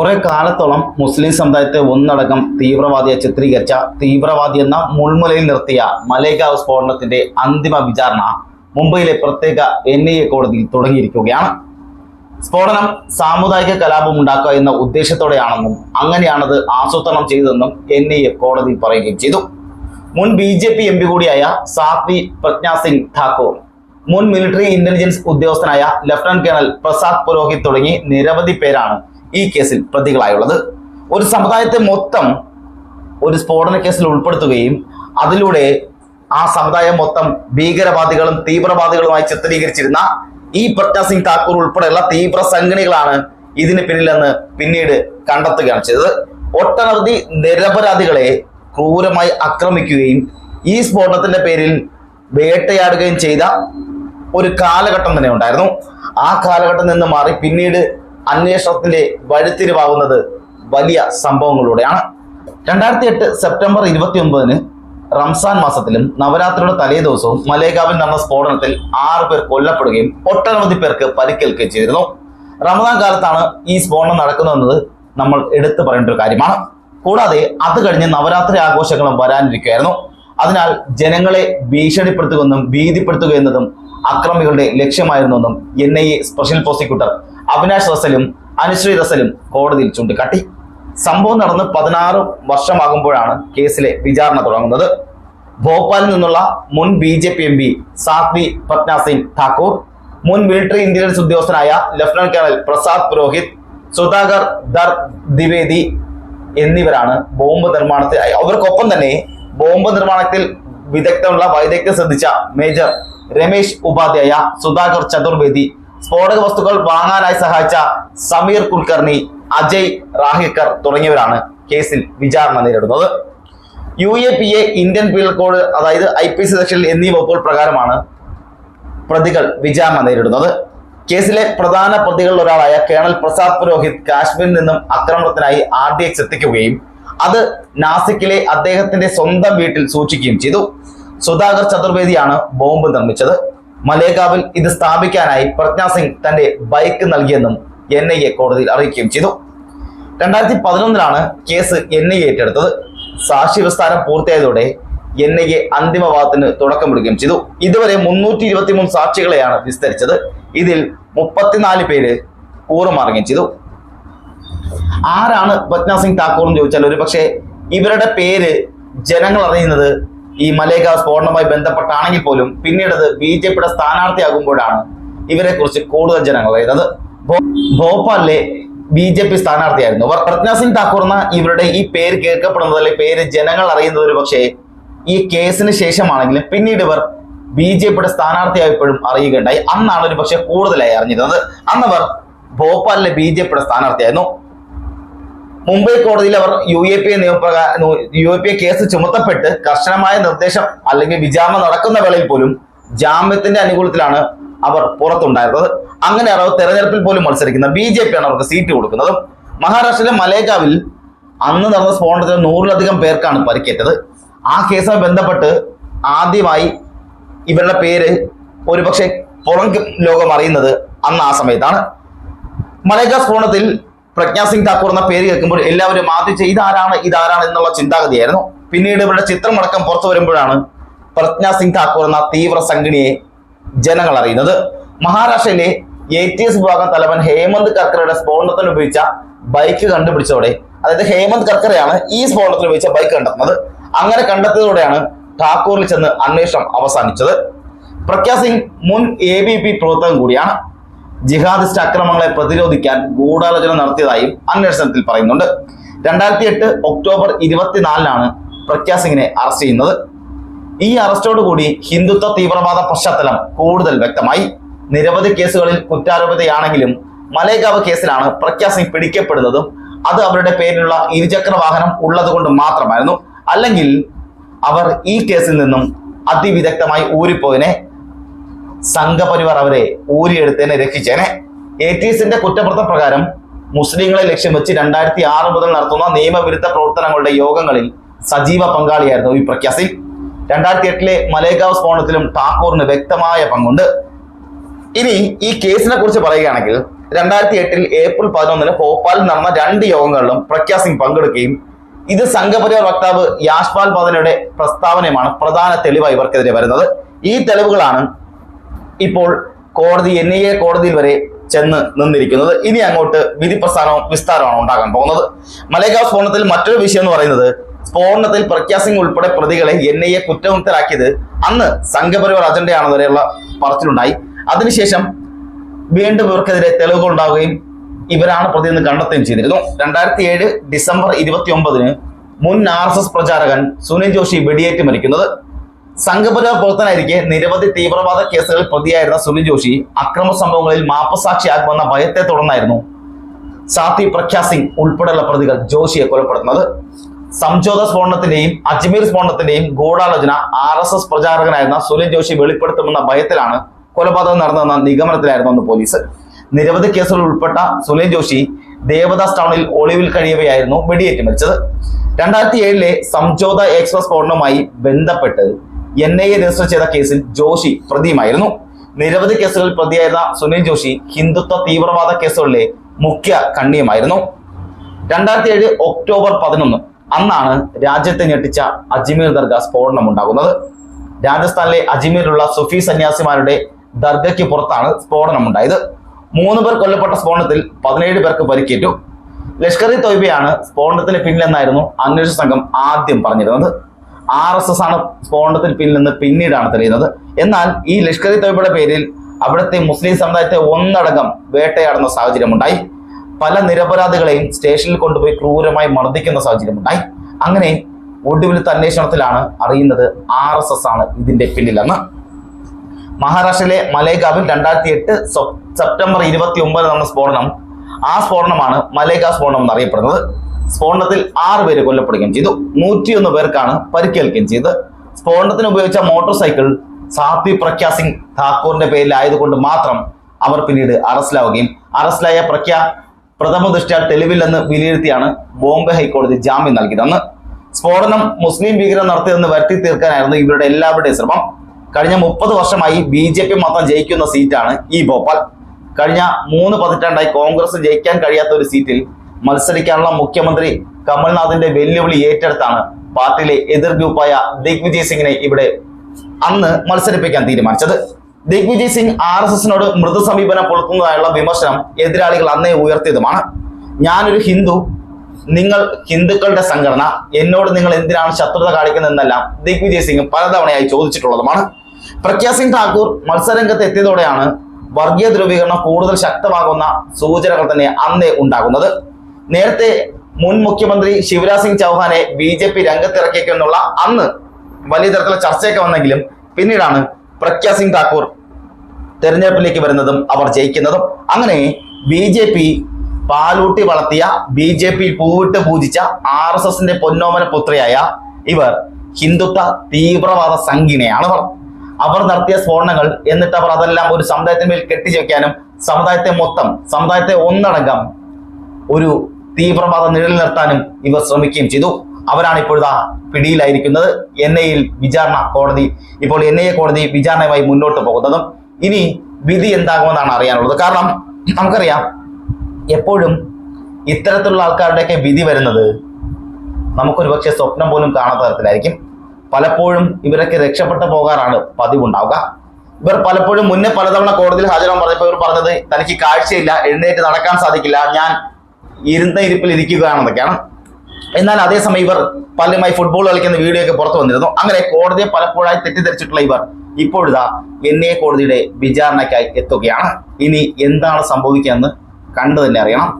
കുറെ കാലത്തോളം മുസ്ലിം സമുദായത്തെ ഒന്നടക്കം തീവ്രവാദിയെ ചിത്രീകരിച്ച തീവ്രവാദി എന്ന മുൾമുലയിൽ നിർത്തിയ മലേഗാവ് സ്ഫോടനത്തിന്റെ അന്തിമ വിചാരണ മുംബൈയിലെ പ്രത്യേക എൻ ഐ എ കോടതിയിൽ തുടങ്ങിയിരിക്കുകയാണ്. സ്ഫോടനം സാമുദായിക കലാപം ഉണ്ടാക്കുക എന്ന ഉദ്ദേശത്തോടെയാണെന്നും അങ്ങനെയാണത് ആസൂത്രണം ചെയ്തതെന്നും എൻ ഐ എ കോടതിയിൽ പറയുകയും ചെയ്തു. മുൻ B J P M P കൂടിയായ സാത്വി പ്രജ്ഞാ സിംഗ് ഠാക്കൂർ മുൻ മിലിറ്ററി ഇന്റലിജൻസ് ഉദ്യോഗസ്ഥനായ ലഫ്റ്റനന്റ് കേണൽ പ്രസാദ് പുരോഹിത് തുടങ്ങി നിരവധി പേരാണ് ഈ കേസിൽ പ്രതികളായുള്ളത്. ഒരു സമുദായത്തെ മൊത്തം ഒരു സ്ഫോടന കേസിൽ ഉൾപ്പെടുത്തുകയും അതിലൂടെ ആ സമുദായം മൊത്തം ഭീകരവാദികളും തീവ്രവാദികളുമായി ചിത്രീകരിച്ചിരുന്ന ഈ പ്രജ്ഞാ സിംഗ് താക്കൂർ ഉൾപ്പെടെയുള്ള തീവ്ര സംഘടനകളാണ് ഇതിന് പിന്നിലെന്ന് പിന്നീട് കണ്ടെത്തുകയാണ് ചെയ്തത്. ഒട്ടനവധി നിരപരാധികളെ ക്രൂരമായി ആക്രമിക്കുകയും ഈ സ്ഫോടനത്തിന്റെ പേരിൽ വേട്ടയാടുകയും ചെയ്ത ഒരു കാലഘട്ടം തന്നെ ഉണ്ടായിരുന്നു. ആ കാലഘട്ടം നിന്ന് മാറി പിന്നീട് അന്വേഷണത്തിന്റെ വഴിത്തിരിവാകുന്നത് വലിയ സംഭവങ്ങളിലൂടെയാണ്. രണ്ടായിരത്തി എട്ട് സെപ്റ്റംബർ ഇരുപത്തി ഒമ്പതിന് റംസാൻ മാസത്തിലും നവരാത്രിയുടെ തലേ ദിവസവും മലേഗാവിൽ നടന്ന സ്ഫോടനത്തിൽ ആറ് പേർ കൊല്ലപ്പെടുകയും ഒട്ടനവധി പേർക്ക് പരിക്കേൽക്കുകയും ചെയ്തിരുന്നു. റമദാൻ കാലത്താണ് ഈ സ്ഫോടനം നടക്കുന്നതെന്നത് നമ്മൾ എടുത്തു പറയേണ്ട ഒരു കാര്യമാണ്. കൂടാതെ അത് കഴിഞ്ഞ് നവരാത്രി ആഘോഷങ്ങളും വരാനിരിക്കുകയായിരുന്നു. അതിനാൽ ജനങ്ങളെ ഭീഷണിപ്പെടുത്തുകയെന്നും ഭീതിപ്പെടുത്തുക എന്നതും അക്രമികളുടെ ലക്ഷ്യമായിരുന്നെന്നും N I A special prosecutor Avinash റസലും Anushree റസലും കോടതിയിൽ ചൂണ്ടിക്കാട്ടി. സംഭവം നടന്ന് പതിനാറ് വർഷമാകുമ്പോഴാണ് കേസിലെ വിചാരണ തുടങ്ങുന്നത്. ഭോപ്പാലിൽ നിന്നുള്ള മുൻ B J P M P Sadhvi പത്ന Singh Thakur മുൻ മിലിറ്ററി ഇന്റലിജൻസ് ഉദ്യോഗസ്ഥനായ ലഫ്റ്റനന്റ് കേണൽ പ്രസാദ് പുരോഹിത് സുധാകർ ദർ ദ്വിവേദി എന്നിവരാണ് ബോംബ് നിർമ്മാണത്തിൽ അവർക്കൊപ്പം തന്നെ ബോംബ് നിർമ്മാണത്തിൽ വിദഗ്ധമുള്ള വൈദഗ്ധ്യം ശ്രദ്ധിച്ച മേജർ രമേശ് ഉപാധ്യായ സുധാകർ ചതുർവേദി സ്ഫോടക വസ്തുക്കൾ വാങ്ങാനായി സഹായിച്ച സമീർ കുൽക്കർണി അജയ് റാഹിക്കർ തുടങ്ങിയവരാണ് കേസിൽ വിചാരണ നേരിടുന്നത്. U A P A Indian penal code അതായത് ഐ പി സി സെക്ഷൻ എന്നീ വകുപ്പുകൾ പ്രകാരമാണ് പ്രതികൾ വിചാരണ നേരിടുന്നത്. കേസിലെ പ്രധാന പ്രതികളിൽ ഒരാളായ കേണൽ പ്രസാദ് പുരോഹിത് കാശ്മീരിൽ നിന്നും ആക്രമണത്തിനായി ആർ ഡി എക്സ് എത്തിക്കുകയും അത് നാസിക്കിലെ അദ്ദേഹത്തിന്റെ സ്വന്തം വീട്ടിൽ സൂക്ഷിക്കുകയും ചെയ്തു. സുധാകർ ചതുർവേദിയാണ് ബോംബ് നിർമ്മിച്ചത്. മലേഗാവിൽ ഇത് സ്ഥാപിക്കാനായി പ്രജ്ഞാ സിംഗ് തന്റെ ബൈക്ക് നൽകിയെന്നും എൻ ഐ എ കോടതിയിൽ അറിയിക്കുകയും ചെയ്തു. രണ്ടായിരത്തി പതിനൊന്നിലാണ് കേസ് എൻ ഐ ഏറ്റെടുത്തത്. സാക്ഷി വിസ്താരം പൂർത്തിയായതോടെ എൻ ഐ എ അന്തിമവാദത്തിന് തുടക്കമിടുകയും ചെയ്തു. ഇതുവരെ മുന്നൂറ്റി ഇരുപത്തി മൂന്ന് സാക്ഷികളെയാണ് വിസ്തരിച്ചത്. ഇതിൽ മുപ്പത്തിനാല് പേര് കൂറുമാറുകയും ചെയ്തു. ആരാണ് പ്രജ്ഞാ സിംഗ് താക്കൂർ എന്ന് ചോദിച്ചാൽ ഒരു പക്ഷേ ഇവരുടെ പേര് ജനങ്ങൾ അറിയുന്നത് ഈ മലേഗാവ് സ്ഫോടനവുമായി ബന്ധപ്പെട്ടാണെങ്കിൽ പോലും പിന്നീട് അത് ബി ജെ പിയുടെ സ്ഥാനാർത്ഥിയാകുമ്പോഴാണ് ഇവരെ കുറിച്ച് കൂടുതൽ ജനങ്ങൾ അറിയുന്നത്. ഭോപ്പാലിലെ ബി ജെ പി സ്ഥാനാർത്ഥിയായിരുന്നു. പ്രജ്ഞാ സിംഗ് താക്കൂർ എന്ന ഇവരുടെ ഈ പേര് കേൾക്കപ്പെടുന്നത് അല്ലെങ്കിൽ പേര് ജനങ്ങൾ അറിയുന്നത് ഒരു പക്ഷേ ഈ കേസിന് ശേഷമാണെങ്കിലും പിന്നീട് ഇവർ ബി ജെ പിയുടെ സ്ഥാനാർത്ഥിയായപ്പോഴും അറിയുകയുണ്ടായി. അന്നാണ് ഒരു പക്ഷേ കൂടുതലായി അറിഞ്ഞിരുന്നത്. അന്നവർ ഭോപ്പാലിലെ ബി ജെ പിയുടെ സ്ഥാനാർത്ഥിയായിരുന്നു. മുംബൈ കോടതിയിൽ അവർ യു എ പി എ നിയമപ്രകാരം U A P A case ചുമത്തപ്പെട്ട് കർശനമായ നിർദ്ദേശം അല്ലെങ്കിൽ വിചാരണ നടക്കുന്ന വേളയിൽ പോലും ജാമ്യത്തിന്റെ അനുകൂലത്തിലാണ് അവർ പുറത്തുണ്ടായിരുന്നത്. അങ്ങനെ അവർ തെരഞ്ഞെടുപ്പിൽ പോലും മത്സരിക്കുന്ന ബി ജെ പി ആണ് അവർക്ക് സീറ്റ് കൊടുക്കുന്നത്. മഹാരാഷ്ട്രയിലെ മലേഗാവിൽ അന്ന് നടന്ന സ്ഫോടനത്തിൽ നൂറിലധികം പേർക്കാണ് പരിക്കേറ്റത്. ആ കേസുമായി ബന്ധപ്പെട്ട് ആദ്യമായി ഇവരുടെ പേര് ഒരുപക്ഷെ പുറം ലോകം അറിയുന്നത് അന്ന് ആ സമയത്താണ്. മലേഗാവ് സ്ഫോടനത്തിൽ പ്രജ്ഞാ സിംഗ് താക്കൂർ എന്ന പേര് കേൾക്കുമ്പോൾ എല്ലാവരും ആദ്യം ഇതാരാണ് ഇതാരാണ് എന്നുള്ള ചിന്താഗതിയായിരുന്നു. പിന്നീട് ഇവരുടെ ചിത്രമടക്കം പുറത്തു വരുമ്പോഴാണ് പ്രജ്ഞാ സിംഗ് താക്കൂർ എന്ന തീവ്ര സംഘടനയെ ജനങ്ങൾ അറിയുന്നത്. മഹാരാഷ്ട്രയിലെ എ ടി എസ് വിഭാഗം തലവൻ ഹേമന്ത് കർക്കറയുടെ സ്ഫോടനത്തിന് ഉപയോഗിച്ച ബൈക്ക് കണ്ടുപിടിച്ചതോടെ അതായത് ഹേമന്ത് കർക്കറയാണ് ഈ സ്ഫോടനത്തിന് ഉപയോഗിച്ച ബൈക്ക് കണ്ടെത്തുന്നത്. അങ്ങനെ കണ്ടെത്തിയതോടെയാണ് ഠാക്കൂറിൽ ചെന്ന് അന്വേഷണം അവസാനിച്ചത്. പ്രഖ്യാ സിംഗ് മുൻ എ ബി പി പ്രവർത്തകൻ കൂടിയാണ്. ജിഹാദിസ്റ്റ് അക്രമങ്ങളെ പ്രതിരോധിക്കാൻ ഗൂഢാലോചന നടത്തിയതായും അന്വേഷണത്തിൽ പറയുന്നുണ്ട്. രണ്ടായിരത്തി എട്ട് ഒക്ടോബർ ഇരുപത്തിനാലിനാണ് പ്രഖ്യാ സിംഗിനെ അറസ്റ്റ് ചെയ്യുന്നത്. ഈ അറസ്റ്റോടുകൂടി ഹിന്ദുത്വ തീവ്രവാദ പശ്ചാത്തലം കൂടുതൽ വ്യക്തമായി. നിരവധി കേസുകളിൽ കുറ്റാരോപിതയാണെങ്കിലും മലേഗാവ് കേസിലാണ് പ്രഖ്യാ സിംഗ് പിടിക്കപ്പെടുന്നതും അത് അവരുടെ പേരിലുള്ള ഇരുചക്ര വാഹനം ഉള്ളത് കൊണ്ട് മാത്രമായിരുന്നു. അല്ലെങ്കിൽ അവർ ഈ കേസിൽ നിന്നും അതിവിദഗ്ധമായി ഊരിപ്പോയനെ സംഘപരിവാർ അവരെ ഊരിയെടുത്തതിനെ രക്ഷിച്ചേനെ എ ടി എസിന്റെ കുറ്റപത്ര പ്രകാരം മുസ്ലിങ്ങളെ ലക്ഷ്യം വെച്ച് രണ്ടായിരത്തി ആറ് മുതൽ നടത്തുന്ന നിയമവിരുദ്ധ പ്രവർത്തനങ്ങളുടെ യോഗങ്ങളിൽ സജീവ പങ്കാളിയായിരുന്നു ഈ പ്രഖ്യാ സിംഗ് രണ്ടായിരത്തി എട്ടിലെ മലേഗാവ് സ്ഫോടനത്തിലും ഠാക്കൂറിന് വ്യക്തമായ പങ്കുണ്ട്. ഇനി ഈ കേസിനെ കുറിച്ച് പറയുകയാണെങ്കിൽ രണ്ടായിരത്തി എട്ടിൽ ഏപ്രിൽ പതിനൊന്നിന് ഭോപ്പാലിൽ നടന്ന രണ്ട് യോഗങ്ങളിലും പ്രഖ്യാ സിംഗ് പങ്കെടുക്കുകയും ഇത് സംഘപരിവാർ വക്താവ് യാഷ്പാൽ പദനയുടെ പ്രസ്താവനയുമാണ് പ്രധാന തെളിവായി ഇവർക്കെതിരെ വരുന്നത്. ഈ തെളിവുകളാണ് ഇപ്പോൾ കോടതി എൻ ഐ എ കോടതിയിൽ വരെ ചെന്ന് നിന്നിരിക്കുന്നത്. ഇനി അങ്ങോട്ട് വിധി പ്രസ്ഥാനവും വിസ്താരമാണ് ഉണ്ടാകാൻ പോകുന്നത്. മലേഗാവ് സ്ഫോടനത്തിൽ മറ്റൊരു വിഷയം എന്ന് പറയുന്നത് സ്ഫോടനത്തിൽ പ്രഗ്യാ സിംഗ് ഉൾപ്പെടെ പ്രതികളെ എൻ ഐ എ കുറ്റമുക്തരാക്കിയത് അന്ന് സംഘപരിവാർ അജണ്ടയാണെന്ന് വരെയുള്ള പറച്ചിലുണ്ടായി. അതിനുശേഷം വീണ്ടും ഇവർക്കെതിരെ തെളിവുകൾ ഉണ്ടാവുകയും ഇവരാണ് പ്രതി എന്ന് കണ്ടെത്തുകയും ചെയ്തിരുന്നു. രണ്ടായിരത്തി ഏഴ് ഡിസംബർ ഇരുപത്തി ഒമ്പതിന് മുൻ ആർ എസ് എസ് പ്രചാരകൻ സുനിൽ ജോഷി വെടിയേറ്റ് മരിക്കുന്നത് സംഘപരിവാർ പ്രവർത്തനായിരിക്കെ നിരവധി തീവ്രവാദ കേസുകളിൽ പ്രതിയായിരുന്ന സുനിൽ ജോഷി അക്രമ സംഭവങ്ങളിൽ മാപ്പസാക്ഷിയാകുമെന്ന ഭയത്തെ തുടർന്നായിരുന്നു. സാത്തി പ്രഖ്യാ സിംഗ് ഉൾപ്പെടെയുള്ള പ്രതികൾ ജോഷിയെ കൊലപ്പെടുത്തുന്നത്. സംജോത സ്ഫോടനത്തിന്റെയും അജ്മീർ സ്ഫോടനത്തിന്റെയും ഗൂഢാലോചന ആർ എസ് എസ് പ്രചാരകനായിരുന്ന സുനിൽ ജോഷി വെളിപ്പെടുത്തുമെന്ന ഭയത്തിലാണ് കൊലപാതകം നടന്നതെന്ന നിഗമനത്തിലായിരുന്നു അന്ന് പോലീസ്. നിരവധി കേസുകളിൽ ഉൾപ്പെട്ട സുനിൽ ജോഷി ദേവദാസ് ടൗണിൽ ഒളിവിൽ കഴിയവെയായിരുന്നു വെടിയേറ്റ് മരിച്ചത്. രണ്ടായിരത്തി ഏഴിലെ സംജോത എക്സ്പ്രസ് സ്ഫോടനവുമായി ബന്ധപ്പെട്ട് എൻ ഐ എ രജിസ്റ്റർ ചെയ്ത കേസിൽ ജോഷി പ്രതിയുമായിരുന്നു. നിരവധി കേസുകളിൽ പ്രതിയായിരുന്ന സുനിൽ ജോഷി ഹിന്ദുത്വ തീവ്രവാദ കേസുകളിലെ മുഖ്യ കണ്ണിയുമായിരുന്നു. രണ്ടായിരത്തി ഏഴ് ഒക്ടോബർ പതിനൊന്ന് അന്നാണ് രാജ്യത്തെ ഞെട്ടിച്ച അജ്മീർ ദർഗ സ്ഫോടനം ഉണ്ടാകുന്നത് രാജസ്ഥാനിലെ അജ്മീരിലുള്ള സുഫി സന്യാസിമാരുടെ ദർഗയ്ക്ക് പുറത്താണ് സ്ഫോടനം ഉണ്ടായത് മൂന്ന് പേർ കൊല്ലപ്പെട്ട സ്ഫോടനത്തിൽ പതിനേഴ് പേർക്ക് പരിക്കേറ്റു. ലഷ്കർ ഇ തൊയ്ബയാണ് സ്ഫോടനത്തിന് പിന്നിലെന്നായിരുന്നു അന്വേഷണ സംഘം ആദ്യം പറഞ്ഞിരുന്നത്. ആർ എസ് എസ് ആണ് സ്ഫോടനത്തിൽ പിന്നിൽ നിന്ന് പിന്നീടാണ് തെളിയുന്നത്. എന്നാൽ ഈ ലഷ്കർ ഇ തോയ്ബയുടെ പേരിൽ അവിടുത്തെ മുസ്ലിം സമുദായത്തെ ഒന്നടങ്കം വേട്ടയാടുന്ന സാഹചര്യമുണ്ടായി. പല നിരപരാധികളെയും സ്റ്റേഷനിൽ കൊണ്ടുപോയി ക്രൂരമായി മർദ്ദിക്കുന്ന സാഹചര്യമുണ്ടായി. അങ്ങനെ ഒടുവിലത്തെ അന്വേഷണത്തിലാണ് അറിയുന്നത് ആർ എസ് എസ് ആണ് ഇതിന്റെ പിന്നിലെന്ന്. മഹാരാഷ്ട്രയിലെ മലേഗാവിൽ രണ്ടായിരത്തി എട്ട് സെപ്റ്റംബർ ഇരുപത്തി ഒമ്പത് നടന്ന സ്ഫോടനം. ആ സ്ഫോടനമാണ് മലേഗാവ് സ്ഫോടനം എന്നറിയപ്പെടുന്നത്. സ്ഫോടനത്തിൽ ആറ് പേര് കൊല്ലപ്പെടുകയും ചെയ്തു. നൂറ്റിയൊന്ന് പേർക്കാണ് പരിക്കേൽക്കുകയും ചെയ്തത്. സ്ഫോടനത്തിന് ഉപയോഗിച്ച മോട്ടോർ സൈക്കിൾ സാത്വി പ്രഖ്യാ സിംഗ് ഠാക്കൂറിന്റെ പേരിലായതുകൊണ്ട് മാത്രം അവർ പിന്നീട് അറസ്റ്റിലാവുകയും അറസ്റ്റിലായ പ്രഖ്യ പ്രഥമ ദൃഷ്ട്യാ തെളിവില്ലെന്ന് വിലയിരുത്തിയാണ് ബോംബെ ഹൈക്കോടതി ജാമ്യം നൽകിയത്. അന്ന് സ്ഫോടനം മുസ്ലിം ഭീകരം നടത്തിയതെന്ന് വരുത്തി തീർക്കാനായിരുന്നു ഇവരുടെ എല്ലാവരുടെയും ശ്രമം. കഴിഞ്ഞ മുപ്പത് വർഷമായി ബി ജെ പി മാത്രം ജയിക്കുന്ന സീറ്റാണ് ഈ ഭോപ്പാൽ. കഴിഞ്ഞ മൂന്ന് പതിറ്റാണ്ടായി കോൺഗ്രസ് ജയിക്കാൻ കഴിയാത്ത ഒരു സീറ്റിൽ മത്സരിക്കാനുള്ള മുഖ്യമന്ത്രി കമൽനാഥിന്റെ വെല്ലുവിളി ഏറ്റെടുത്താണ് പാർട്ടിയിലെ എതിർ ഗ്രൂപ്പായ ദിഗ്വിജയ് സിംഗിനെ ഇവിടെ അന്ന് മത്സരിപ്പിക്കാൻ തീരുമാനിച്ചത്. ദിഗ്വിജയ് സിംഗ് ആർ എസ് എസിനോട് മൃദു പുലർത്തുന്നതായുള്ള വിമർശനം എതിരാളികൾ അന്നേ ഉയർത്തിയതുമാണ്. ഞാനൊരു ഹിന്ദു നിങ്ങൾ ഹിന്ദുക്കളുടെ സംഘടന എന്നോട് നിങ്ങൾ എന്തിനാണ് ശത്രുത കാണിക്കുന്നതെന്നെല്ലാം ദിഗ്വിജയ് സിംഗ് പലതവണയായി ചോദിച്ചിട്ടുള്ളതുമാണ്. പ്രഗ്യാ സിംഗ് ഠാക്കൂർ മത്സരരംഗത്ത് എത്തിയതോടെയാണ് വർഗീയ ധ്രുവീകരണം കൂടുതൽ ശക്തമാകുന്ന സൂചനകൾ തന്നെ അന്നേ ഉണ്ടാകുന്നത്. നേരത്തെ മുൻ മുഖ്യമന്ത്രി ശിവരാജ് സിംഗ് ചൗഹാനെ ബി ജെ പി രംഗത്തിറക്കിയെന്നുള്ള അന്ന് വലിയ തരത്തിലുള്ള ചർച്ചയൊക്കെ വന്നെങ്കിലും പിന്നീടാണ് പ്രഖ്യാ സിംഗ് താക്കൂർ തെരഞ്ഞെടുപ്പിലേക്ക് വരുന്നതും അവർ ജയിക്കുന്നതും. അങ്ങനെ ബി ജെ പി പാലൂട്ടി വളർത്തിയ ബി ജെ പി പൂവിട്ട് പൂജിച്ച ആർ എസ് എസിന്റെ പൊന്നോമന പുത്രിയായ ഇവർ ഹിന്ദുത്വ തീവ്രവാദ സംഘിനെയാണ് അവർ അവർ നടത്തിയ സ്ഫോടനങ്ങൾ എന്നിട്ട് അവർ അതെല്ലാം ഒരു സമുദായത്തിന് മേൽ കെട്ടിച്ചേക്കാനും സമുദായത്തെ മൊത്തം സമുദായത്തെ ഒന്നടങ്കം ഒരു തീവ്രവാദ നിലനിർത്താനും ഇവർ ശ്രമിക്കുകയും ചെയ്തു. അവരാണ് ഇപ്പോഴാ പിടിയിലായിരിക്കുന്നത്. എൻ ഐയിൽ വിചാരണ കോടതി ഇപ്പോൾ എൻ ഐ എ കോടതി വിചാരണയുമായി മുന്നോട്ട് പോകുന്നതും ഇനി വിധി എന്താകുമെന്നാണ് അറിയാനുള്ളത്. കാരണം നമുക്കറിയാം എപ്പോഴും ഇത്തരത്തിലുള്ള ആൾക്കാരുടെയൊക്കെ വിധി വരുന്നത് നമുക്കൊരു പക്ഷേ സ്വപ്നം പോലും കാണാത്ത തരത്തിലായിരിക്കും. പലപ്പോഴും ഇവരൊക്കെ രക്ഷപ്പെട്ടു പോകാറാണ് പതിവുണ്ടാവുക. ഇവർ പലപ്പോഴും മുന്നേ പലതവണ കോടതിയിൽ ഹാജരാൻ പറഞ്ഞപ്പോൾ ഇവർ പറഞ്ഞത് തനിക്ക് കാഴ്ചയില്ല എഴുന്നേറ്റ് നടക്കാൻ സാധിക്കില്ല. ഞാൻ ഇരുന്ന ഇരിപ്പിൽ ഇരിക്കുകയാണെന്നൊക്കെയാണ് എന്നാൽ അതേസമയം ഇവർ പലരുമായി ഫുട്ബോൾ കളിക്കുന്ന വീഡിയോ ഒക്കെ പുറത്തു വന്നിരുന്നു. അങ്ങനെ കോടതിയെ പലപ്പോഴായി തെറ്റിദ്ധരിച്ചിട്ടുള്ള ഇവർ ഇപ്പോഴിതാ എൻ എ കോടതിയുടെ വിചാരണയ്ക്കായി എത്തുകയാണ്. ഇനി എന്താണ് സംഭവിക്കുക എന്ന് കണ്ടു തന്നെ അറിയണം.